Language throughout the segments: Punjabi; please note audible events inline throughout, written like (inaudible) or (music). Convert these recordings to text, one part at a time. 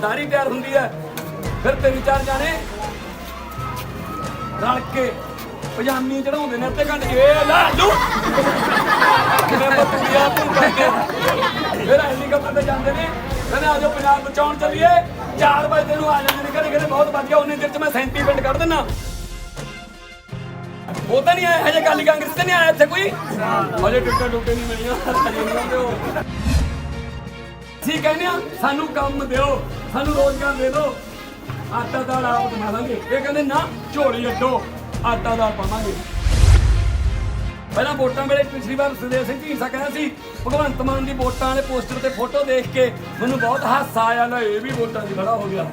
ਦਾੜੀ ਤਿਆਰ ਹੁੰਦੀ ਹੈ। ਫਿਰ ਤਿੰਨ ਚਾਰ ਜਾਣੇ ਰਲ ਕੇ ਪਜਾਮੀ ਚੜਾਉਂਦੇ ਨੇ ਅੱਧੇ ਘੰਟੇ 'ਚ, ਇਹ ਲਾ ਲੂ ਕਿਵੇਂ ਬਤੂਰੀਆ ਤੂੰ ਕਰਕੇ ਫਿਰ ਹੈਲੀਕਾਪਟਰ ਤੇ ਜਾਂਦੇ ਨੇ। ਕਹਿੰਦੇ ਆ ਜਾਓ ਪੰਜਾਬ ਬਚਾਉਣ ਚੱਲੀਏ। 4 ਵਜੇ ਨੂੰ ਆ ਜਾਂਦੇ ਨੇ। ਘਰੇ ਘਰੇ ਬਹੁਤ ਵਧੀਆ ਉਹਨੇ ਦਿਨ ਚ ਮੈਂ 37 ਪਿੰਡ ਕੱਢ ਦਿੰਨਾ। ਉਹ ਤਾਂ ਨਹੀਂ ਆਇਆ ਹਜੇ ਕਾਲੀ ਕਾਂਗਰਸ ਤੇ ਨਹੀਂ ਆਇਆ ਇੱਥੇ ਕੋਈ। ਹਜੇ ਟਿਕਟਾਂ ਟੁੱਟੇ ਨਹੀਂ ਮਿਲੀਆਂ। ਠੀਕ ਕਹਿੰਦੇ ਆ ਸਾਨੂੰ ਕੰਮ ਦਿਓ, ਸਾਨੂੰ ਰੋਜ਼ਗਾਰ ਦੇ ਦਿਓ। ਆਟਾ ਦਾਲ ਆਪ ਬਣਾ ਲਾਂਗੇ ਇਹ ਕਹਿੰਦੇ ਨਾ, ਝੋਲੀ ਅੱਡੋ, ਆਟਾ ਦਾਲ ਪਾਵਾਂਗੇ। ਪਹਿਲਾਂ ਵੋਟਾਂ ਵੇਲੇ ਪਿਛਲੀ ਵਾਰ ਸੁਦੇਵ ਸਿੰਘ ਢੀਂਸਾ ਕਹਿੰਦਾ ਸੀ, ਭਗਵੰਤ ਮਾਨ ਦੀ ਵੋਟਾਂ ਵਾਲੇ ਪੋਸਟਰ ਤੇ ਫੋਟੋ ਦੇਖ ਕੇ ਮੈਨੂੰ ਬਹੁਤ ਹਾਸਾ ਆਇਆ, ਲੈ ਇਹ ਵੀ ਵੋਟਾਂ 'ਚ ਖੜਾ ਹੋ ਗਿਆ।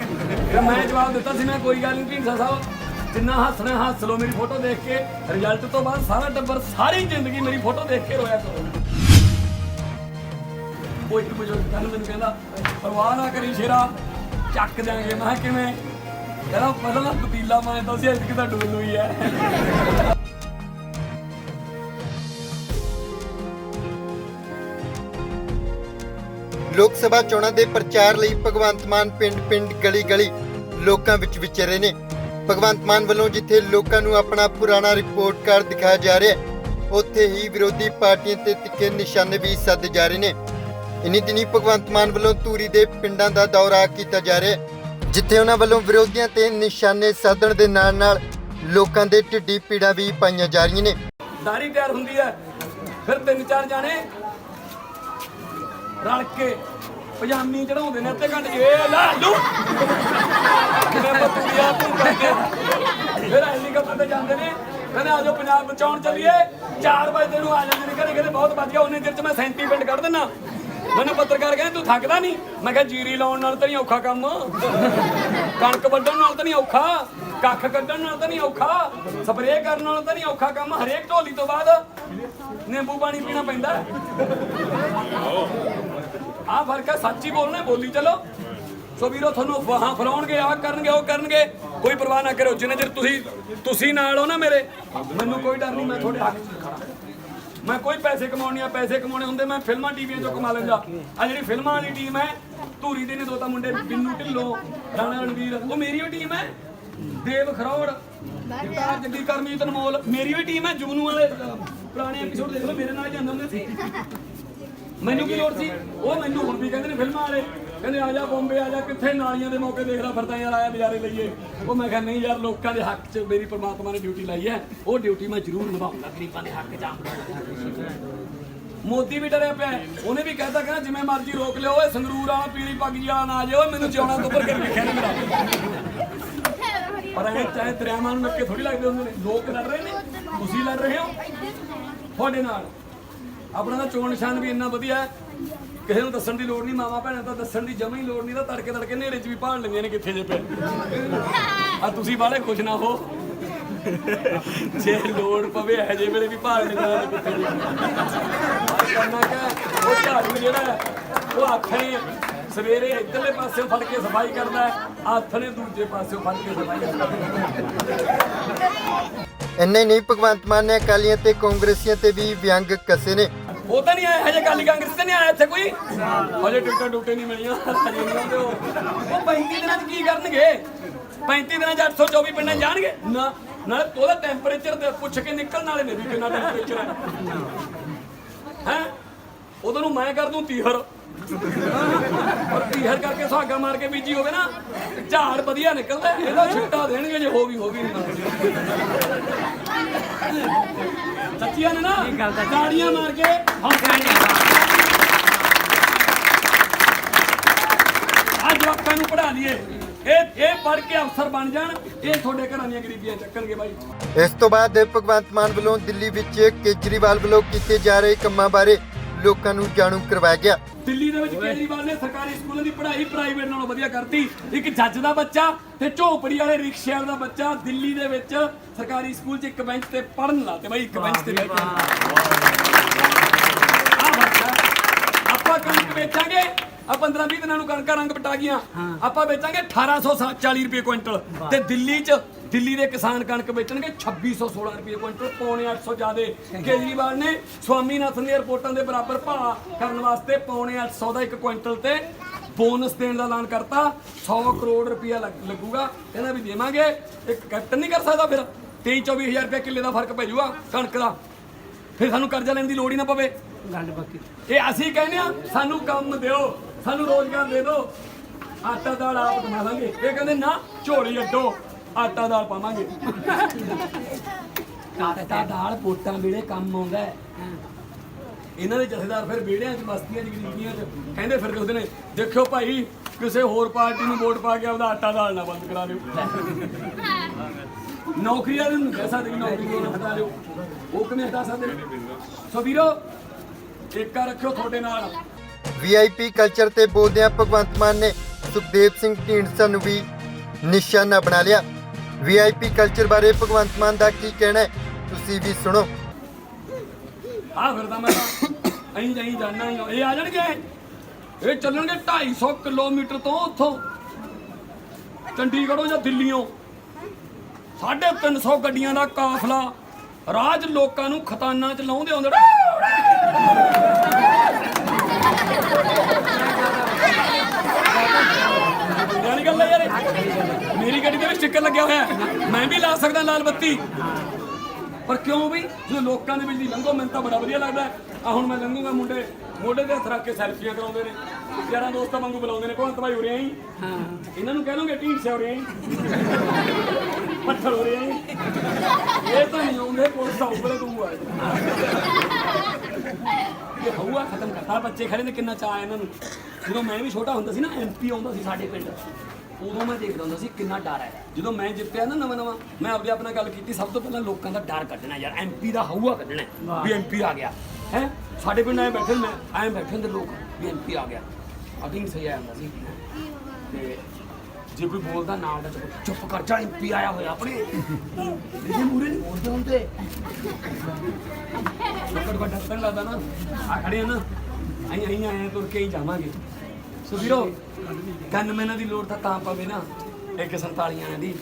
ਤੇ ਮੈਂ ਜਵਾਬ ਦਿੱਤਾ ਸੀ, ਮੈਂ ਕੋਈ ਗੱਲ ਨਹੀਂ ਢੀਂਸਾ ਸਾਹਿਬ, ਜਿੰਨਾ ਹੱਸਣਾ ਹੱਸ ਲਓ ਮੇਰੀ ਫੋਟੋ ਦੇਖ ਕੇ ਰਿਜ਼ਲਟ ਤੋਂ ਬਾਅਦ ਸਾਰਾ ਟੱਬਰ, ਸਾਰੀ ਜ਼ਿੰਦਗੀ ਮੇਰੀ ਫੋਟੋ ਦੇਖ ਕੇ ਰੋਇਆ ਕਰੋ। ਉਹ ਇੱਕ ਬਜ਼ੁਰਗ ਕੱਲ ਮੈਨੂੰ ਕਹਿੰਦਾ, ਪਰਵਾਹ ਨਾ ਕਰੀ ਸ਼ੇਰਾ, ਚੱਕ ਦਿਆਂਗੇ। ਮੈਂ ਕਿਹਾ, ਕਿਵੇਂ? ਕਹਿੰਦਾ ਪਹਿਲਾਂ ਪਤੀਲਾ ਮੈਂ ਤਾਂ ਸੀ ਅੱਜ ਕਿਤਾ ਡੋਲ ਹੋਈ ਹੈ ਲੋਕ ਸਭਾ ਚੋਣਾਂ ਦੇ ਪ੍ਰਚਾਰ ਲਈ ਭਗਵੰਤ ਮਾਨ ਪਿੰਡ-ਪਿੰਡ ਗਲੀ-ਗਲੀ ਲੋਕਾਂ ਵਿੱਚ ਵਿਚਰੇ ਨੇ। ਭਗਵੰਤ ਮਾਨ ਵੱਲੋਂ ਜਿੱਥੇ ਲੋਕਾਂ ਨੂੰ ਆਪਣਾ ਪੁਰਾਣਾ ਰਿਪੋਰਟ ਕਾਰਡ ਦਿਖਾਇਆ ਜਾ ਰਿਹਾ ਹੈ ਉੱਥੇ ਹੀ ਵਿਰੋਧੀ ਪਾਰਟੀਆਂ ਤੇ ਤਿੱਖੇ ਨਿਸ਼ਾਨੇ ਵੀ ਸਾਧੇ ਜਾ ਰਹੇ ਨੇ। ਇਨੀ ਦਿਨੀ ਭਗਵੰਤ ਮਾਨ ਵੱਲੋਂ ਧੂਰੀ ਦੇ ਪਿੰਡਾਂ ਦਾ ਦੌਰਾ ਕੀਤਾ ਜਾ ਰਿਹਾ ਹੈ ਜਿੱਥੇ ਉਹਨਾਂ ਵੱਲੋਂ ਵਿਰੋਧੀਆਂ ਤੇ ਨਿਸ਼ਾਨੇ ਸਾਧਣ ਦੇ ਨਾਲ-ਨਾਲ ਲੋਕਾਂ ਦੇ ਢਿੱਡੀ ਪੀੜਾਂ ਵੀ ਪਾਈਆਂ ਜਾ ਰਹੀਆਂ ਨੇ। ਦਾੜੀ ਤਿਆਰ ਹੁੰਦੀ ਹੈ। ਫਿਰ ਤਿੰਨ ਚਾਰ ਜਾਣੇ ਰਲ ਕੇ ਪਜਾਮੀ ਚੜਾਉਂਦੇ ਨੇ ਅੱਧੇ ਘੰਟੇ 'ਚ, ਇਹ ਕਿਵੇਂ ਬਤੂਰੀਆ ਤੂੰ ਕਰਕੇ ਫਿਰ ਹੈਲੀਕਾਪਟਰ ਤੇ ਜਾਂਦੇ ਨੇ। ਕਹਿੰਦੇ ਆ ਪੰਜਾਬ ਬਚਾਉਣ ਚੱਲੀਏ। 4 ਵਜੇ ਨੂੰ ਆ ਜਾਂਦੇ ਨੇ। ਘਰੇ ਘਰੇ ਬਹੁਤ ਵਧੀਆ ਉਹਨੇ ਦਿਨ ਚ ਮੈਂ 37 ਪਿੰਡ ਕੱਢ ਦਿੰਨਾ। ਮੈਨੂੰ ਪੱਤਰਕਾਰ ਕਹਿੰਦੇ, ਤੂੰ ਥੱਕਦਾ ਨਹੀਂ? ਮੈਂ ਕਿਹਾ, ਜੀਰੀ ਲਾਉਣ ਨਾਲ ਤਾਂ ਨਹੀਂ ਔਖਾ ਕੰਮ। ਕਣਕ ਵੱਢਣ ਨਾਲ ਤਾਂ ਨਹੀਂ ਔਖਾ, ਕੱਖ ਕੱਢਣ ਨਾਲ ਤਾਂ ਨਹੀਂ ਔਖਾ, ਸਪਰੇਅ ਕਰਨ ਨਾਲ ਤਾਂ ਨਹੀਂ ਔਖਾ ਕੰਮ, ਹਰੇਕ ਢੋਲੀ ਤੋਂ ਬਾਅਦ ਨਿੰਬੂ ਪਾਣੀ ਪੀਣਾ ਪੈਂਦਾ। ਆ ਫ਼ਰਕ ਹੈ, ਸੱਚੀ ਬੋਲਣਾ ਬੋਲੀ ਚਲੋ। ਸੋ ਵੀਰੋ, ਤੁਹਾਨੂੰ ਵਾਹਾਂ ਫਲਾਉਣਗੇ ਆ ਕਰਨਗੇ, ਉਹ ਕਰਨਗੇ। ਕੋਈ ਪਰਵਾਹ ਨਾ ਕਰੋ ਜਿੰਨੇ ਚਿਰ ਤੁਸੀਂ ਤੁਸੀਂ ਨਾਲ ਹੋ ਨਾ ਮੇਰੇ, ਮੈਨੂੰ ਕੋਈ ਡਰ ਨਹੀਂ, ਮੈਂ ਤੁਹਾਡੇ ਹੱਕ 'ਚ ਖੜਾ। ਮੈਂ ਕੋਈ ਪੈਸੇ ਕਮਾਉਣੇ ਆ, ਪੈਸੇ ਕਮਾਉਣੇ ਹੁੰਦੇ, ਮੈਂ ਫਿਲਮਾਂ ਟੀਵੀਆਂ ਤੋਂ ਕਮਾ ਲੈਂਦਾ। ਆ ਜਿਹੜੀ ਫਿਲਮਾਂ ਵਾਲੀ ਟੀਮ ਹੈ, ਧੂਰੀ ਦੇ ਨੇ ਦੋ ਤਾਂ ਮੁੰਡੇ, ਬਿੰਨੂ ਢਿੱਲੋਂ, ਰਾਣਾ ਰਣਵੀਰ, ਉਹ ਮੇਰੀ ਵੀ ਟੀਮ ਹੈ। ਦੇਵ ਖਰੋੜ, ਜਗਤਾਰ ਜੱਗੀ ਕਰਮਜੀਤ ਅਨਮੋਲ, ਮੇਰੀ ਵੀ ਟੀਮ ਹੈ ਜੂਨੂ ਵਾਲੇ ਪੁਰਾਣੇ ਐਪੀਸੋਡ ਦੇਖ ਲਓ, ਮੇਰੇ ਨਾਲ ਜਾਂਦੇ ਹੁੰਦੇ ਸੀ। ਮੈਨੂੰ ਕੀ ਲੋੜ ਸੀ? ਉਹ ਮੈਨੂੰ ਹੁਣ ਵੀ ਕਹਿੰਦੇ ਨੇ ਫਿਲਮਾਂ ਵਾਲੇ। ਕਹਿੰਦੇ ਆ ਜਾ ਬੰਬੇ, ਆ ਜਾ ਕਿੱਥੇ ਨਾਲੀਆਂ ਦੇ ਮੌਕੇ ਦੇਖਦਾ ਫਿਰਦਾ ਯਾਰ, ਆਇਆ ਨਜ਼ਾਰੇ ਲਈਏ। ਉਹ ਮੈਂ ਕਿਹਾ, ਨਹੀਂ ਯਾਰ, ਲੋਕਾਂ ਦੇ ਹੱਕ 'ਚ ਮੇਰੀ ਪ੍ਰਮਾਤਮਾ ਨੇ ਡਿਊਟੀ ਲਾਈ ਹੈ। ਉਹ ਡਿਊਟੀ ਮੈਂ ਜ਼ਰੂਰ ਨਿਭਾਉਂਗਾ ਗਰੀਬਾਂ ਦੇ ਹੱਕ 'ਚ ਆਉਂਗਾ ਮੋਦੀ ਵੀ ਡਰਿਆ ਪਿਆ ਉਹਨੇ ਵੀ ਕਹਿਤਾ ਕਹਿੰਦਾ ਜਿਵੇਂ ਮਰਜ਼ੀ ਰੋਕ ਲਿਓ, ਓਏ ਸੰਗਰੂਰ ਵਾਲਾ ਪੀਲੀ ਪੱਗ ਜੀ ਵਾਲਾ ਨਾ ਆ ਜਾਓ ਮੈਨੂੰ ਜਿਉਣਾ ਤੋਂ ਉੱਪਰ ਕਰਕੇ ਲਿਖਿਆ ਨਹੀਂ ਮੇਰਾ। ਪਰ ਇਹ ਚਾਹੇ ਦਰਿਆਵਾਂ ਨੂੰ ਨੱਕੇ ਥੋੜੀ ਲੱਗਦੇ ਹੁੰਦੇ ਨੇ। ਲੋਕ ਲੜ ਰਹੇ ਨੇ, ਤੁਸੀਂ ਲੜ ਰਹੇ ਹੋ। ਤੁਹਾਡੇ ਨਾਲ। ਆਪਣਾ ਤਾਂ ਚੋਣ ਨਿਸ਼ਾਨ ਵੀ ਇੰਨਾ ਵਧੀਆ ਹੈ। ਕਿਸੇ ਨੂੰ ਦੱਸਣ ਦੀ ਲੋੜ ਨਹੀਂ, ਮਾਵਾ ਭੈਣਾਂ ਤਾਂ ਦੱਸਣ ਦੀ ਜਮਾ ਹੀ ਲੋੜ ਨਹੀਂ, ਤਾਂ ਤੜਕੇ ਤੜਕੇ ਨੇਰੇ 'ਚ ਵੀ ਭਾਲ ਲੈਂਦੀਆਂ ਨੇ ਕਿੱਥੇ ਜੇ ਪਏ। ਆ ਤੁਸੀਂ ਬਾਲੇ ਖੁਸ਼ ਨਾ ਹੋ। ਜੇ ਲੋੜ ਪਵੇ, ਇਹ ਜੇ ਵੇਲੇ ਵੀ ਭਾਲ ਲੈਂਦੀਆਂ ਨੇ ਕਿੱਥੇ ਜੇ ਕਰਨਾ ਕਿ ਉਹ ਝਾੜੂ ਜਿਹੜਾ ਉਹ ਹੱਥ ਸਵੇਰੇ ਇੱਧਰਲੇ ਪਾਸਿਓਂ ਫੜ ਕੇ ਸਫ਼ਾਈ ਕਰਦਾ ਹੈ ਦੂਜੇ ਪਾਸਿਓਂ ਫੜ ਕੇ ਸਫ਼ਾਈ ਕਰਦਾ ਇੰਨੇ ਨਹੀਂ, ਭਗਵੰਤ ਮਾਨ ਨੇ ਅਕਾਲੀਆਂ ਤੇ ਕਾਂਗਰਸੀਆਂ ਤੇ ਵੀ ਵਿਅੰਗ ਕਸੇ ਨੇ। ਉਹ ਤਾਂ ਨਹੀਂ ਆਇਆ ਹਜੇ ਕਾਲੀ ਕਾਂਗਰਸ ਤੇ ਨਹੀਂ ਆਇਆ ਇੱਥੇ ਕੋਈ। ਹਜੇ ਟਿਕਟਾਂ ਟੁੱਟੇ ਨਹੀਂ ਮਿਲੀਆਂ। ਹਜੇ ਨਹੀਂ ਆਉਂਦੇ ਉਹ। ਉਹ 35 ਦਿਨਾਂ 'ਚ ਕੀ ਕਰਨਗੇ? 35 ਦਿਨਾਂ 'ਚ 824 ਪਿੰਡਾਂ ਜਾਣਗੇ? ਨਾ ਨਾਲੇ ਉਹਦਾ ਟੈਂਪਰੇਚਰ ਤੇ ਪੁੱਛ ਕੇ ਨਿਕਲਣ ਵਾਲੇ ਨੇ ਵੀ ਕਿੰਨਾ ਟੈਂਪਰੇਚਰ ਹੈ। ਹੈ? ਉਦੋਂ ਨੂੰ ਮੈਂ ਕਰ ਦੂੰ ਤੀਹਰ। ਔਰ ਤੀਹਰ ਕਰਕੇ ਸੁਹਾਗਾ ਮਾਰ ਕੇ ਬੀਜੀ ਹੋਵੇ ਨਾ ਝਾੜ ਵਧੀਆ ਨਿਕਲਦਾ। ਇਹਦਾ ਛਿੱਟਾ ਦੇਣਗੇ ਜੇ ਹੋ ਵੀ ਹੋ ਵੀ ਨਹੀਂ ਸੱਚੀਆਂ ਨੇ ਨਾ ਤਾੜੀਆਂ ਮਾਰ ਕੇ ਹੌਸਲਾ ਅੱਜ ਜਵਾਕਾਂ ਨੂੰ ਪੜਾ ਲਈਏ। ਇਹ ਇਹ ਪੜ ਕੇ ਅਫਸਰ ਬਣ ਜਾਣ। ਇਹ ਤੁਹਾਡੇ ਘਰਾਂ ਦੀਆਂ ਗਰੀਬੀਆਂ ਚੱਕਣਗੇ ਬਾਈ। ਇਸ ਤੋਂ ਬਾਅਦ ਭਗਵੰਤ ਮਾਨ ਵੱਲੋਂ ਦਿੱਲੀ ਵਿੱਚ ਕੇਜਰੀਵਾਲ ਵੱਲੋਂ ਕੀਤੇ ਜਾ ਰਹੇ ਕੰਮਾਂ ਬਾਰੇ ਲੋਕਾਂ ਨੂੰ ਜਾਣੂ ਕਰਵਾਇਆ ਗਿਆ। ਦਿੱਲੀ ਦੇ ਵਿੱਚ ਕੇਜਰੀਵਾਲ ਨੇ ਸਰਕਾਰੀ ਸਕੂਲਾਂ ਦੀ ਪੜ੍ਹਾਈ ਪ੍ਰਾਈਵੇਟ ਨਾਲੋਂ ਵਧੀਆ ਕਰਤੀ। ਇੱਕ ਜੱਜ ਦਾ ਬੱਚਾ ਤੇ ਝੋਪੜੀ ਵਾਲੇ ਰਿਕਸ਼ੇ ਵਾਲੇ ਦਾ ਬੱਚਾ ਦਿੱਲੀ ਦੇ ਵਿੱਚ ਸਰਕਾਰੀ ਸਕੂਲ 'ਚ ਇੱਕ ਬੈਂਚ ਤੇ ਪੜਨ ਲਾ ਤੇ ਬਾਈ ਇੱਕ ਬੈਂਚ ਤੇ ਬੈਠ ਕੇ। ਆਪਾਂ ਕਣਕ ਵੇਚਾਂਗੇ। ਆ 15 20 ਦਿਨਾਂ ਨੂੰ ਕਣਕਾਂ ਰੰਗ ਪਟਾ ਗਈਆਂ। ਆਪਾਂ ਵੇਚਾਂਗੇ 1840 ਰੁਪਏ ਕੁਇੰਟਲ। ਤੇ ਦਿੱਲੀ 'ਚ ਦਿੱਲੀ ਦੇ ਕਿਸਾਨ ਕਣਕ ਵੇਚਣਗੇ 2616 ਰੁਪਏ ਕੁਇੰਟਲ ਪੌਣੇ 800 ਜ਼ਿਆਦੇ। ਕੇਜਰੀਵਾਲ ਨੇ ਸਵਾਮੀਨਾਥਨ ਦੀਆਂ ਰਿਪੋਰਟਾਂ ਦੇ ਬਰਾਬਰ ਭਾਅ ਕਰਨ ਵਾਸਤੇ ਪੌਣੇ 800 ਦਾ ਇੱਕ ਕੁਇੰਟਲ ਤੇ ਬੋਨਸ ਦੇਣ ਦਾ ਐਲਾਨ ਕਰਤਾ। 100 ਕਰੋੜ ਰੁਪਇਆ ਲੱਗ- ਲੱਗੂਗਾ। ਕਹਿੰਦਾ ਵੀ ਦੇਵਾਂਗੇ। ਇੱਕ ਕੈਪਟਨ ਨਹੀਂ ਕਰ ਸਕਦਾ ਫਿਰ। 23 24000 ਰੁਪਏ ਕਿੱਲੇ ਦਾ ਫ਼ਰਕ ਪੈ ਜਾਊਗਾ ਕਣਕ ਦਾ। ਫਿਰ ਸਾਨੂੰ ਕਰਜ਼ਾ ਲੈਣ ਦੀ ਲੋੜ ਹੀ ਨਾ ਪਵੇ। ਗੱਲ ਬਾਕੀ। ਇਹ ਅਸੀਂ ਕਹਿੰਦੇ ਆ ਸਾਨੂੰ ਕੰਮ ਦਿਓ ਸਾਨੂੰ ਰੋਜ਼ਗਾਰ ਦੇ ਦਿਓ। ਆਟਾ ਦਾਲ ਆਪ ਕਮਾ ਲਾਂਗੇ। ਇਹ ਕਹਿੰਦੇ ਨਾ ਝੋਲੀ ਅੱਡੋ ਆਟਾ ਦਾਲ ਪਾਵਾਂਗੇ। ਆਟਾ ਦਾਲ ਵੋਟਾਂ ਵੇਲੇ ਕੰਮ ਆਉਂਦਾ ਹੈ। ਇਹਨਾਂ ਦੇ ਜਥੇਦਾਰ ਫਿਰ ਵਿਹੜਿਆਂ 'ਚ ਮਸਤੀਆਂ 'ਚ ਗਰੀਬੀਆਂ 'ਚ ਕਹਿੰਦੇ ਫਿਰ ਉਹਦੇ ਨੇ ਦੇਖਿਓ ਭਾਈ ਕਿਸੇ ਹੋਰ ਪਾਰਟੀ ਨੂੰ ਵੋਟ ਪਾ ਕੇ ਆਪਦਾ ਆਟਾ ਦਾਲ ਨਾ ਬੰਦ ਕਰਾ ਲਿਓ ਨੌਕਰੀ ਵਾਲੇ ਨੂੰ ਕਹਿ ਸਕਦੇ ਨੌਕਰੀ ਤੋਂ ਨਾ ਹਟਾ ਲਿਓ ਉਹ ਕਿਵੇਂ ਹਟਾ ਸਕਦੇ? ਸੋ ਵੀਰੋ ਏਕਾ ਰੱਖਿਓ ਤੁਹਾਡੇ ਨਾਲ। ਵੀਆਈਪੀ ਕਲਚਰ ਤੇ ਬੋਲਦਿਆਂ ਭਗਵੰਤ ਮਾਨ ਨੇ ਸੁਖਦੇਵ ਸਿੰਘ ਢੀਂਡਸਾ ਨੂੰ ਵੀ ਨਿਸ਼ਾਨਾ ਬਣਾ ਲਿਆ। ਵੀਆਈਪੀ ਕਲਚਰ ਬਾਰੇ ਭਗਵੰਤ ਮਾਨ ਦਾ ਕੀ ਕਹਿਣਾ ਹੈ ਤੁਸੀਂ ਵੀ ਸੁਣੋ। ਆ ਫਿਰਦਾ ਮੈਂ ਅਹੀਂ ਜਾਈ ਜਾਣਾ ਹੀ। ਇਹ ਆ ਜਾਣਗੇ? ਇਹ ਚੱਲਣਗੇ 250 ਕਿਲੋਮੀਟਰ ਤੋਂ ਉੱਥੋਂ। ਚੰਡੀਗੜ੍ਹੋਂ ਜਾਂ ਦਿੱਲੀੋਂ 350 ਗੱਡੀਆਂ ਦਾ ਕਾਫਲਾ। ਰਾਜ ਲੋਕਾਂ ਨੂੰ ਖਤਾਨਾਂ ਚ ਲਾਉਂਦੇ ਆਉਂਦੇ ਯਾਨੀ ਗੱਲ ਹੈ ਯਾਰ ਇਹ। ਮੇਰੀ ਗੱਡੀ ਤੇ ਵੀ ਸਟicker ਲੱਗਿਆ ਹੋਇਆ ਹੈ। ਮੈਂ ਵੀ ਲਾ ਸਕਦਾ ਲਾਲ ਬੱਤੀ। ਪਰ ਕਿਉਂ ਵੀ ਜਦੋਂ ਲੋਕਾਂ ਦੇ ਵਿੱਚ ਦੀ ਲੰਘੋ ਮੈਨੂੰ ਤਾਂ ਬੜਾ ਵਧੀਆ ਲੱਗਦਾ ਆ ਹੁਣ ਮੈਂ ਲੰਘੂਗਾ ਮੁੰਡੇ ਮੋਢੇ ਤੇ ਹੱਥ ਰੱਖ ਕੇ ਸੈਲਫੀਆਂ ਕਰਾਉਂਦੇ ਨੇ। ਯਾਰਾਂ ਦੋਸਤਾਂ ਵਾਂਗੂ ਬੁਲਾਉਂਦੇ ਨੇ ਭਗਵੰਤ ਭਾਈ ਉਰੇ ਆਈ। ਹਾਂ। ਇਹਨਾਂ ਨੂੰ ਕਹਿ ਦੋਗੇ ਢੀਂਡ ਸੇ ਉਰੇ ਆਈ। ਪੱਥਰ ਉਰੇ ਆਈ ਇਹ ਤਾਂ ਨਹੀਂ ਆਉਂਦੇ ਪੁਲਿਸ ਦਾ ਉੱਪਰ ਤੂੰ ਆ ਇਹ ਹਊਆ ਖਤਮ ਕਰਤਾ ਬੱਚੇ ਖੜੇ ਨੇ ਕਿੰਨਾ ਚਾਹ ਇਹਨਾਂ ਨੂੰ। ਜਦੋਂ ਮੈਂ ਵੀ ਛੋਟਾ ਹੁੰਦਾ ਸੀ ਨਾ ਐਮਪੀ ਆਉਂਦਾ ਸੀ ਸਾਡੇ ਪਿੰਡ। ਉਦੋਂ ਮੈਂ ਦੇਖਦਾ ਹੁੰਦਾ ਸੀ ਕਿੰਨਾ ਡਰ ਹੈ। ਜਦੋਂ ਮੈਂ ਜਿੱਤਿਆ ਨਾ ਨਵਾਂ ਨਵਾਂ ਮੈਂ ਆਪਦੇ ਆਪਣਾ ਗੱਲ ਕੀਤੀ ਸਭ ਤੋਂ ਪਹਿਲਾਂ ਲੋਕਾਂ ਦਾ ਡਰ ਕੱਢਣਾ ਯਾਰ ਐਮਪੀ ਦਾ ਹਊਆ ਕੱਢਣਾ। ਵੀ ਐਮਪੀ ਆ ਗਿਆ। ਹੈ? ਸਾਡੇ ਪਿੰਡ ਆਏ ਬੈਠੇ ਮੈਂ ਆਏ ਬੈਠੇ ਹੁੰਦੇ ਲੋਕ ਵੀ ਐਮਪੀ ਆ ਗਿਆ। ਨਹੀਂ ਸਹੀ ਆਇਆ ਹੁੰਦਾ ਸੀ। ਤੇ ਜੇ ਕੋਈ ਬੋਲਦਾ ਨਾਲ ਦਾ ਚੁੱਪ ਚੁੱਪ ਕਰ ਜਾ ਐਮਪੀ ਆਇਆ ਹੋਇਆ ਆਪਣੇ। ਇਹਦੇ ਮੂਰੇ ਨਹੀਂ ਬੋਲਦੇ ਹੁੰਦੇ। ਛੋਟਾ ਵੱਡਾ ਤਾਂ ਲੱਗਦਾ ਨਾ। ਆ ਖੜੇ ਆ ਨਾ। ਅਸੀਂ ਅਸੀਂ ਆਏ ਆ, ਤੁਰ ਕੇ ਹੀ ਜਾਵਾਂਗੇ। ਸੋ ਵੀਰੋ ਕੰਨ ਦੀ ਲੋੜ ਤਾਂ ਤਾਂ ਪਵੇ ਨਾ। ਇੱਕ 47 ਦੀ।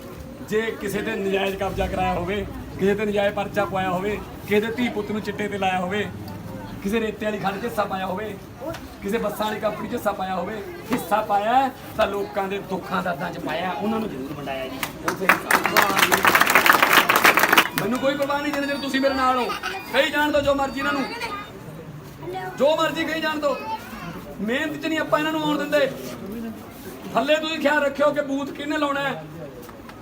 ਜੇ ਕਿਸੇ ਤੇ ਨਜਾਇਜ਼ ਕਬਜ਼ਾ ਕਰਾਇਆ ਹੋਵੇ ਕਿਸੇ ਤੇ ਨਜਾਇਜ਼ ਪਰਚਾ ਪਵਾਇਆ ਹੋਵੇ ਕਿਸੇ ਦੇ ਧੀ ਪੁੱਤ ਨੂੰ ਚਿੱਟੇ ਤੇ ਲਾਇਆ ਹੋਵੇ ਕਿਸੇ ਰੇਤੇ ਵਾਲੀ ਖੱਡ 'ਚ ਹਿੱਸਾ ਪਾਇਆ ਹੋਵੇ ਕਿਸੇ ਬੱਸਾਂ ਵਾਲੀ ਕੰਪਨੀ 'ਚ ਹਿੱਸਾ ਪਾਇਆ ਹੋਵੇ, ਹਿੱਸਾ ਪਾਇਆ ਹੈ, ਤਾਂ ਲੋਕਾਂ ਦੇ ਦੁੱਖਾਂ ਦਰਦਾਂ 'ਚ ਪਾਇਆ ਉਹਨਾਂ ਨੂੰ ਜ਼ਰੂਰ ਵੰਡਾਇਆ ਜੀ। ਉਹ ਫਿਰ ਮੈਨੂੰ ਕੋਈ ਪਰਵਾਹ ਨਹੀਂ, ਜਿੰਨੇ ਚਿਰ ਤੁਸੀਂ ਮੇਰੇ ਨਾਲ ਹੋ। ਕਹੀ ਜਾਣ ਦੋ ਜੋ ਮਰਜ਼ੀ ਇਹਨਾਂ ਨੂੰ। ਜੋ ਮਰਜ਼ੀ ਕਹੀ ਜਾਣ ਦੋ ਮਿਹਨਤ 'ਚ ਨਹੀਂ ਆਪਾਂ ਇਹਨਾਂ ਨੂੰ ਆਉਣ ਦਿੰਦੇ। ਥੱਲੇ ਤੁਸੀਂ ਖਿਆਲ ਰੱਖਿਓ ਕਿ ਬੂਥ ਕਿਹਨੇ ਲਾਉਣਾ ਹੈ।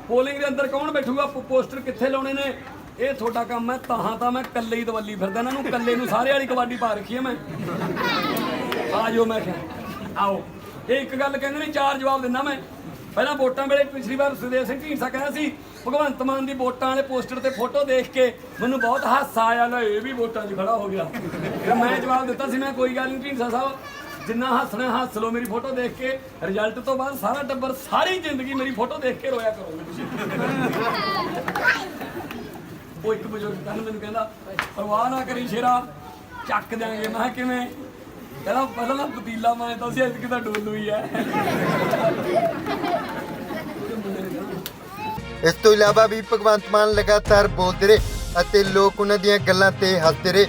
ਪੋਲਿੰਗ ਦੇ ਅੰਦਰ ਕੌਣ ਬੈਠੂਗਾ? ਪੋ- ਪੋਸਟਰ ਕਿੱਥੇ ਲਾਉਣੇ ਨੇ? ਇਹ ਤੁਹਾਡਾ ਕੰਮ ਹੈ ਤਾਹਾਂ ਤਾਂ ਮੈਂ ਇਕੱਲੇ ਹੀ ਦਵੱਲੀ ਫਿਰਦਾ। ਇਹਨਾਂ ਨੂੰ ਇਕੱਲੇ ਨੂੰ ਸਾਰੇ ਵਾਲੀ ਕਬੱਡੀ ਪਾ ਰੱਖੀ ਹੈ ਮੈਂ। ਆ ਜਾਓ ਮੈਂ ਕਿਹਾ। ਆਓ। ਇਹ ਇੱਕ ਗੱਲ ਕਹਿੰਦੇ ਨੇ, ਚਾਰ ਜਵਾਬ ਦਿੰਦਾ ਮੈਂ। ਪਹਿਲਾਂ ਵੋਟਾਂ ਵੇਲੇ ਪਿਛਲੀ ਵਾਰ ਸੁਦੇਵ ਸਿੰਘ ਢੀਂਡਸਾ ਕਹਿੰਦਾ ਸੀ, ਭਗਵੰਤ ਮਾਨ ਦੀ ਵੋਟਾਂ ਵਾਲੇ ਪੋਸਟਰ ਤੇ ਫੋਟੋ ਦੇਖ ਕੇ ਮੈਨੂੰ ਬਹੁਤ ਹਾਸਾ ਆਇਆ, ਲੈ ਇਹ ਵੀ ਵੋਟਾਂ 'ਚ ਖੜਾ ਹੋ ਗਿਆ। ਫਿਰ ਮੈਂ ਜਵਾਬ ਦਿੱਤਾ ਸੀ, ਮੈਂ ਕੋਈ ਗੱਲ ਨਹੀਂ ਢੀਂਡਸਾ ਸਾਹਿਬ, ਜਿੰਨਾ ਹੱਸਣਾ ਹੱਸ ਲਓ ਮੇਰੀ ਫੋਟੋ ਦੇਖ ਕੇ। ਰਿਜ਼ਲਟ ਤੋਂ ਬਾਅਦ ਸਾਰਾ ਟੱਬਰ, ਸਾਰੀ ਜ਼ਿੰਦਗੀ ਮੇਰੀ ਫੋਟੋ ਦੇਖ ਕੇ ਰੋਇਆ ਕਰੋਗੇ ਉਹ ਇੱਕ ਬਜ਼ੁਰਗ ਕੱਲ ਮੈਨੂੰ ਕਹਿੰਦਾ, ਪਰਵਾਹ ਨਾ ਕਰੀ ਸ਼ੇਰਾ, ਚੱਕ ਦਿਆਂਗੇ। ਮੈਂ ਕਿਹਾ, ਕਿਵੇਂ? ਕਹਿੰਦਾ ਪਹਿਲਾਂ ਤਾਂ ਪਤੀਲਾ ਮਾਂਜਦਾ ਸੀ ਅੱਜ ਕਿਤਾ ਡੋਲੂ ਹੀ ਹੈ ਇਸ ਤੋਂ ਇਲਾਵਾ ਵੀ ਭਗਵੰਤ ਮਾਨ ਲਗਾਤਾਰ ਬੋਲਦੇ ਰਹੇ ਅਤੇ ਲੋਕ ਉਹਨਾਂ ਦੀਆਂ ਗੱਲਾਂ ਤੇ ਹੱਸਦੇ ਰਹੇ।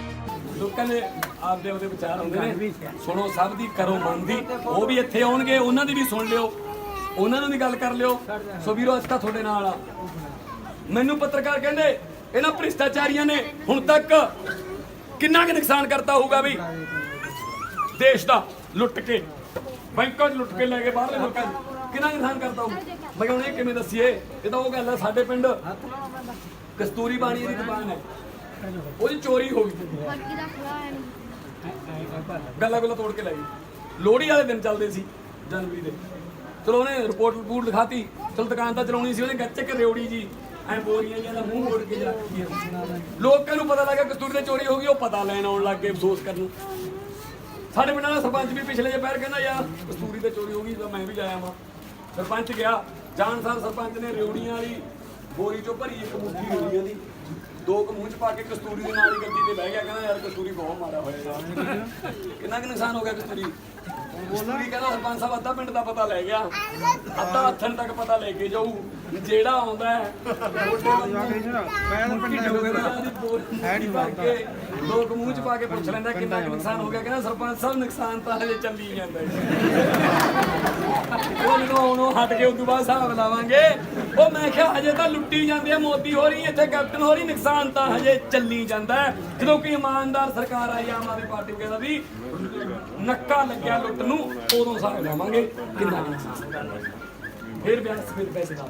ਲੋਕਾਂ ਦੇ ਆਪਦੇ ਆਪਦੇ ਵਿਚਾਰ ਹੁੰਦੇ ਨੇ। ਸੁਣੋ ਸਭ ਦੀ ਕਰੋ ਮਨ ਦੀ ਉਹ ਵੀ ਇੱਥੇ ਆਉਣਗੇ ਉਹਨਾਂ ਦੀ ਵੀ ਸੁਣ ਲਿਓ। ਉਹਨਾਂ ਨੂੰ ਵੀ ਗੱਲ ਕਰ ਲਿਓ। ਸੋ ਵੀਰੋ ਅੱਜ ਤਾਂ ਤੁਹਾਡੇ ਨਾਲ ਆ। ਮੈਨੂੰ ਪੱਤਰਕਾਰ ਕਹਿੰਦੇ ਇਹਨਾਂ ਭ੍ਰਿਸ਼ਟਾਚਾਰੀਆਂ ਨੇ ਹੁਣ ਤੱਕ ਕਿੰਨਾ ਕੁ ਨੁਕਸਾਨ ਕਰਤਾ ਹੋਊਗਾ ਵੀ? ਦੇਸ਼ ਦਾ ਲੁੱਟ ਕੇ, ਬੈਂਕਾਂ 'ਚ ਲੁੱਟ ਕੇ ਲੈ ਕੇ ਬਾਹਰਲੇ ਮੁਲਕਾਂ 'ਚ ਕਿੰਨਾ ਇਨਸਾਨ ਨੁਕਸਾਨ ਕਰਤਾ ਹੋਊ ਮੈਂ ਕਿਹਾ ਇਹ ਕਿਵੇਂ ਦੱਸੀਏ? ਇਹ ਤਾਂ ਉਹ ਗੱਲ ਹੈ ਸਾਡੇ ਪਿੰਡ ਕਸਤੂਰੀ ਬਾਣੀ ਦੀ ਦੁਕਾਨ ਹੈ। ਉਹਦੀ ਚੋਰੀ ਹੋ ਗਈ। ਬਾਕੀ ਗੱਲਾਂ ਗੁੱਲਾਂ ਤੋੜ ਕੇ ਲੈ ਗਈ। ਲੋਹੜੀ ਵਾਲੇ ਦਿਨ ਚੱਲਦੇ ਸੀ, ਜਨਵਰੀ ਦੇ। ਚਲੋ ਉਹਨੇ ਰਿਪੋਰਟ ਰਿਪੋਰਟ ਲਿਖਾਤੀ। ਚਲ ਦੁਕਾਨ ਤਾਂ ਚਲਾਉਣੀ ਸੀ, ਉਹਨੇ ਗੱਚਕ ਰਿਓੜੀ ਜੀ, ਐ ਬੋਰੀਆਂ ਜਿਹਾ ਮੂੰਹ ਮੋੜ ਕੇ ਜਾ ਰੱਖੀ ਲੋਕਾਂ ਨੂੰ ਪਤਾ ਲੱਗਾ ਕਸਤੂਰੀ ਦੀ ਚੋਰੀ ਹੋ ਗਈ, ਉਹ ਪਤਾ ਲੈਣ ਆਉਣ ਲੱਗ ਗਏ ਅਫਸੋਸ ਕਰਨ। ਸਾਡੇ ਪਿੰਡ ਦਾ ਸਰਪੰਚ ਵੀ ਪਿਛਲੇ ਜੇ ਪੈਰ ਕਹਿੰਦਾ, ਯਾਰ ਕਸਤੂਰੀ ਤੇ ਚੋਰੀ ਹੋ ਗਈ ਤਾਂ ਮੈਂ ਵੀ ਜਾਇਆ ਵਾਂ। ਸਰਪੰਚ ਗਿਆ। ਜਾਣਸਾਰ ਸਰਪੰਚ ਨੇ ਰਿਓੜੀਆਂ ਵਾਲੀ ਬੋਰੀ ਚੋਂ ਭਰੀ ਇੱਕ ਮੁੱਠੀ ਰਿਓੜੀਆਂ ਦੀ ਦੋ ਕੁ ਮੂੰਹ ਚ ਪਾ ਕੇ ਕਸਤੂਰੀ ਦੇ ਨਾਲ ਹੀ ਗੱਡੀ ਤੇ ਬਹਿ ਗਿਆ, ਕਹਿੰਦਾ, ਯਾਰ ਕਸਤੂਰੀ ਬਹੁਤ ਮਾੜਾ ਹੋਇਆ ਯਾਰ। ਕਿੰਨਾ ਕੁ ਨੁਕਸਾਨ ਹੋ ਗਿਆ ਕਸਤੂਰੀ ਕਸਤੂਰੀ ਕਹਿੰਦਾ ਸਰਪੰਚ ਸਾਹਿਬ ਅੱਧਾ ਪਿੰਡ ਦਾ ਪਤਾ ਲੈ ਗਿਆ। ਅੱਧਾ ਹੱਥਣ ਤੱਕ ਪਤਾ ਲੈ ਕੇ ਜਾਊ ਜਿਹੜਾ ਆਉਂਦਾ ਹੈ। ਹੈ ਨਹੀਂ ਕੇ ਲੋਕ ਮੂੰਹ ਚ ਪਾ ਕੇ ਪੁੱਛ ਲੈਂਦਾ ਕਿੰਨਾ ਕੁ ਨੁਕਸਾਨ ਹੋ ਗਿਆ। ਕਹਿੰਦਾ ਸਰਪੰਚ ਸਾਹਿਬ ਨੁਕਸਾਨ ਤਾਂ ਹਜੇ ਚੱਲੀ ਜਾਂਦਾ ਹੈ (laughs) ਉਹ ਹਟ ਕੇ ਉਦੋਂ ਬਾਅਦ ਹਿਸਾਬ ਲਾਵਾਂਗੇ। ਉਹ ਮੈਂ ਕਿਹਾ ਹਜੇ ਤਾਂ ਲੁੱਟੀ ਜਾਂਦੇ ਆ ਮੋਦੀ ਹੋ ਰਹੀ ਇੱਥੇ ਕੈਪਟਨ ਹੋ ਰਹੀ ਨੁਕਸਾਨ ਤਾਂ ਹਜੇ ਚੱਲੀ ਜਾਂਦਾ ਜਦੋਂ ਕਿ ਇਮਾਨਦਾਰ ਸਰਕਾਰ ਆਈ, ਆਮ ਆਦਮੀ ਪਾਰਟੀ ਕਹਿੰਦਾ ਵੀ ਨੱਕਾ ਲੱਗਿਆ ਲੁੱਟ ਨੂੰ, ਉਦੋਂ ਹਿਸਾਬ ਲਾਵਾਂਗੇ ਕਿੰਨਾ ਨੁਕਸਾਨ ਫਿਰ ਬਿਆਨ ਫਿਰ ਪੈਸੇ ਦਾ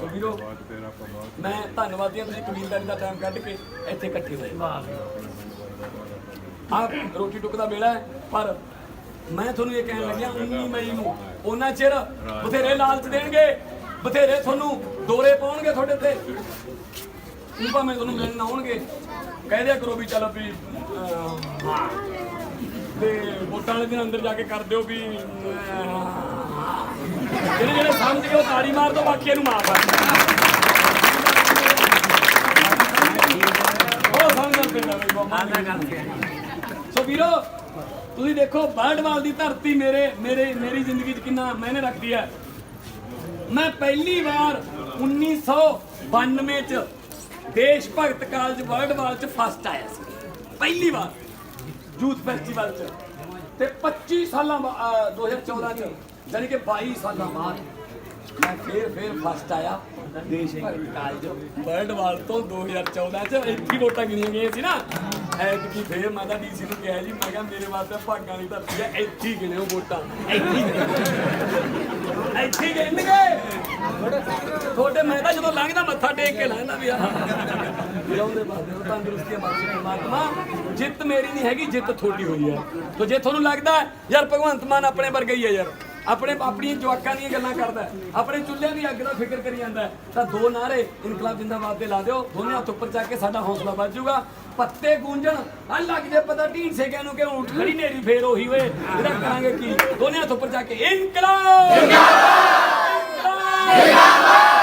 ਸੋ ਵੀਰੋ, ਮੈਂ ਧੰਨਵਾਦੀ ਤੁਸੀਂ ਕਬੀਲਦਾਰੀ ਦਾ ਟਾਈਮ ਕੱਢ ਕੇ ਇੱਥੇ ਇਕੱਠੇ ਹੋਏ। ਆ ਰੋਟੀ ਟੁੱਕ ਦਾ ਵੇਲਾ ਹੈ, ਪਰ ਮੈਂ ਤੁਹਾਨੂੰ ਇਹ ਕਹਿਣ ਲੱਗਿਆ 19 ਮਈ ਨੂੰ ਉਹਨਾਂ ਚਿਰ ਬਥੇਰੇ ਲਾਲਚ ਦੇਣਗੇ ਬਥੇਰੇ ਤੁਹਾਨੂੰ ਦੋਰੇ ਪਾਉਣਗੇ ਤੁਹਾਡੇ ਤੇ। ਉਹ ਭਾਵੇਂ ਤੁਹਾਨੂੰ ਮਿਲਣ ਆਉਣਗੇ। ਕਹਿ ਦਿਆ ਕਰੋ ਵੀ ਚੱਲ ਵੀ ਹਾਂ ਤੇ ਵੋਟਾਂ ਵਾਲੇ ਦਿਨ ਅੰਦਰ ਜਾ ਕੇ ਕਰ ਦਿਓ ਵੀ ਜਿਹੜੇ ਜਿਹੜੇ ਸਮਝ ਗਏ ਉਹ ਤਾੜੀ ਮਾਰ ਦੋ ਬਾਕੀਆਂ ਨੂੰ ਮਾਫ ਆ ਉਹ ਸਮਝਣ ਪੈਂਦਾ ਬਈ ਬਾਬਾ ਸੋ ਵੀਰੋ ਤੁਸੀਂ ਦੇਖੋ ਬਰਡਵਾਲ ਦੀ ਧਰਤੀ ਮੇਰੇ ਮੇਰੇ ਮੇਰੀ ਜ਼ਿੰਦਗੀ 'ਚ ਕਿੰਨਾ ਮਾਇਨੇ ਰੱਖਦੀ ਹੈ। ਮੈਂ ਪਹਿਲੀ ਵਾਰ 1992 'ਚ ਦੇਸ਼ ਭਗਤ ਕਾਲਜ ਵਰਲਡਵਾਲ 'ਚ ਫਸਟ ਆਇਆ ਸੀ। ਪਹਿਲੀ ਵਾਰ, ਯੂਥ ਫੈਸਟੀਵਲ 'ਚ। ਤੇ 25 ਸਾਲਾਂ ਬਾ- ਅਹ 2014 'ਚ ਯਾਨੀ ਕਿ 22 ਸਾਲਾਂ ਬਾਅਦ ਮੈਂ ਫੇਰ ਫੇਰ ਫਸਟ ਆਇਆ ਦੇਸ਼ ਭਗਤ ਕਾਲਜ ਵਰਲਡਵਾਲ ਤੋਂ 2014 'ਚ। ਇੱਥੇ ਵੋਟਾਂ ਗਿਣੀਆਂ ਗਈਆਂ ਸੀ ਨਾ। ਐਤਕੀ ਫੇਰ ਮੈਂ ਤਾਂ ਡੀਸੀ ਨੂੰ ਕਿਹਾ ਜੀ, ਮੈਂ ਕਿਹਾ ਮੇਰੇ ਵਾਸਤੇ ਭਾਗਾਂ ਦੀ ਧਰਤੀ ਹੈ ਇੱਥੇ ਗਿਣਿਓ ਵੋਟਾਂ। ਇੱਥੇ ਇੱਥੇ ਹੀ ਤੁਹਾਡੇ ਮੈਂ ਤਾਂ ਜਦੋਂ ਲੰਘਦਾ ਮੱਥਾ ਟੇਕ ਕੇ ਲੰਘਦਾ ਵੀ ਆ। ਜਿਉਂਦੇ ਬਾਦੇ ਉਹ ਤੰਦਰੁਸਤੀਆਂ ਬਖਸ਼ੇ ਪਰਮਾਤਮਾ ਜਿੱਤ ਮੇਰੀ ਨਹੀਂ ਹੈਗੀ, ਜਿੱਤ ਤੁਹਾਡੀ ਹੋਈ ਹੈ। ਤੋ ਜੇ ਤੁਹਾਨੂੰ ਲੱਗਦਾ ਯਾਰ ਭਗਵੰਤ ਮਾਨ ਆਪਣੇ ਵਰਗਾ ਹੀ ਹੈ ਯਾਰ। ਆਪਣੇ ਆਪਣੀਆਂ ਜਵਾਕਾਂ ਦੀਆਂ ਗੱਲਾਂ ਕਰਦਾ ਆਪਣੇ ਚੁੱਲ੍ਹਿਆਂ ਦੀ ਅੱਗ ਦਾ ਫਿਕਰ ਕਰੀ ਜਾਂਦਾ ਤਾਂ ਦੋ ਨਾਰੇ ਇਨਕਲਾਬ ਜਿੰਦਾਬਾਦ ਦੇ ਲਾ ਦਿਓ। ਦੋਨੇ ਹੱਥ ਉੱਪਰ ਚੱਕ ਕੇ ਸਾਡਾ ਹੌਸਲਾ ਵੱਧ ਜਾਊਗਾ। ਪੱਤੇ ਗੂੰਜਣ ਆ ਲੱਗ ਜੇ ਪਤਾ ਢੀਂਡ ਸੇ ਨੂੰ ਕਿ ਊਠ ਖੜੀ ਨੇਰੀ ਫੇਰ ਉਹੀ ਓਏ ਇਹਦਾ ਕਰਾਂਗੇ ਕੀ? ਦੋਨੇ ਹੱਥ ਉੱਪਰ ਚੱਕ ਕੇ ਇਨਕਲਾਬ ਜਿੰਦਾਬਾਦ ਜਿੰਦਾਬਾਦ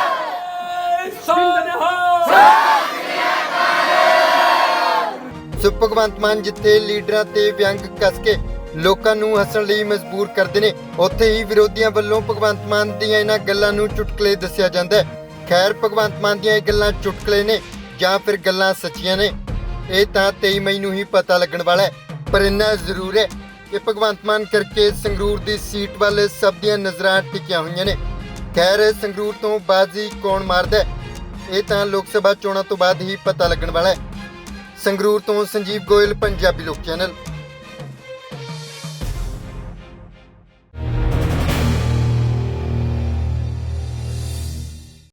ਸੋ ਭਗਵੰਤ ਮਾਨ ਜਿੱਥੇ ਲੀਡਰਾਂ ਤੇ ਵਿਅੰਗ ਕੱਸ ਕੇ ਲੋਕਾਂ ਨੂੰ ਹੱਸਣ ਲਈ ਮਜਬੂਰ ਕਰਦੇ ਨੇ। ਉੱਥੇ ਹੀ ਵਿਰੋਧੀਆਂ ਵੱਲੋਂ ਭਗਵੰਤ ਮਾਨ ਦੀਆਂ ਇਹਨਾਂ ਗੱਲਾਂ ਨੂੰ ਚੁਟਕਲੇ ਦੱਸਿਆ ਜਾਂਦਾ ਹੈ। ਖੈਰ, ਭਗਵੰਤ ਮਾਨ ਦੀਆਂ ਇਹ ਗੱਲਾਂ ਚੁਟਕਲੇ ਨੇ ਜਾਂ ਫਿਰ ਗੱਲਾਂ ਸੱਚੀਆਂ ਨੇ? ਇਹ ਤਾਂ 23 ਮਈ ਨੂੰ ਹੀ ਪਤਾ ਲੱਗਣ ਵਾਲਾ ਹੈ, ਪਰ ਇੰਨਾ ਜ਼ਰੂਰ ਹੈ ਕਿ ਭਗਵੰਤ ਮਾਨ ਕਰਕੇ ਸੰਗਰੂਰ ਦੀ ਸੀਟ ਵੱਲ ਸਭ ਦੀਆਂ ਨਜ਼ਰਾਂ ਟਿਕੀਆਂ ਹੋਈਆਂ ਨੇ। ਖੈਰ, ਸੰਗਰੂਰ ਤੋਂ ਬਾਜ਼ੀ ਕੌਣ ਮਾਰਦਾ ਇਹ ਤਾਂ ਲੋਕ ਸਭਾ ਚੋਣਾਂ ਤੋਂ ਬਾਅਦ ਹੀ ਪਤਾ ਲੱਗਣ ਵਾਲਾ ਹੈ। ਸੰਗਰੂਰ ਤੋਂ ਸੰਜੀਵ ਗੋਇਲ ਪੰਜਾਬੀ ਲੋਕ ਚੈਨਲ।